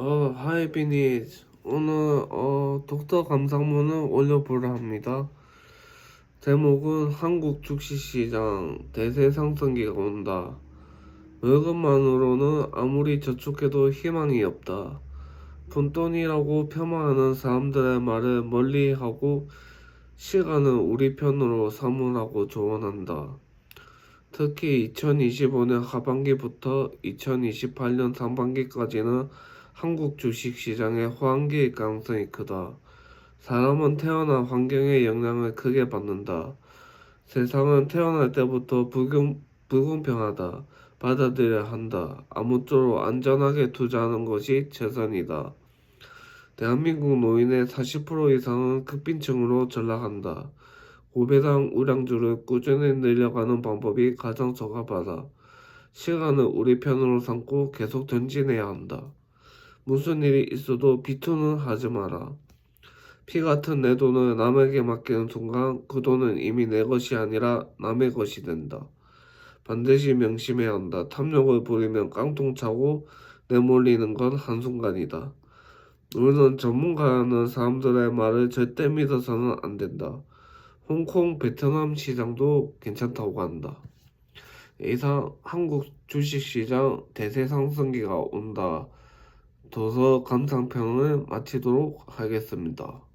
어, 하이 비니즈. 오늘 어, 독서 감상문을 올려보려 합니다. 제목은 한국 주식시장 대세 상승기가 온다. 월급만으로는 아무리 저축해도 희망이 없다. 푼돈이라고 폄하하는 사람들의 말을 멀리하고 시간을 우리 편으로 삼으라고 조언한다. 특히 2025년 하반기부터 2028년 상반기까지는 한국 주식 시장의 호황기일 가능성이 크다. 사람은 태어난 환경의 영향을 크게 받는다. 세상은 태어날 때부터 불공, 불공평하다. 받아들여야 한다. 아무쪼록 안전하게 투자하는 것이 최선이다. 대한민국 노인의 40% 이상은 극빈층으로 전락한다. 고배당 우량주를 꾸준히 늘려가는 방법이 가장 적합하다. 시간을 우리 편으로 삼고 계속 전진해야 한다. 무슨 일이 있어도 비투는 하지 마라. 피 같은 내 돈을 남에게 맡기는 순간 그 돈은 이미 내 것이 아니라 남의 것이 된다. 반드시 명심해야 한다. 탐욕을 부리면 깡통 차고 내몰리는 건 한순간이다. 우리는 전문가라는 사람들의 말을 절대 믿어서는 안 된다. 홍콩, 베트남 시장도 괜찮다고 한다. 이상 한국 주식시장 대세 상승기가 온다. 도서 감상평을 마치도록 하겠습니다.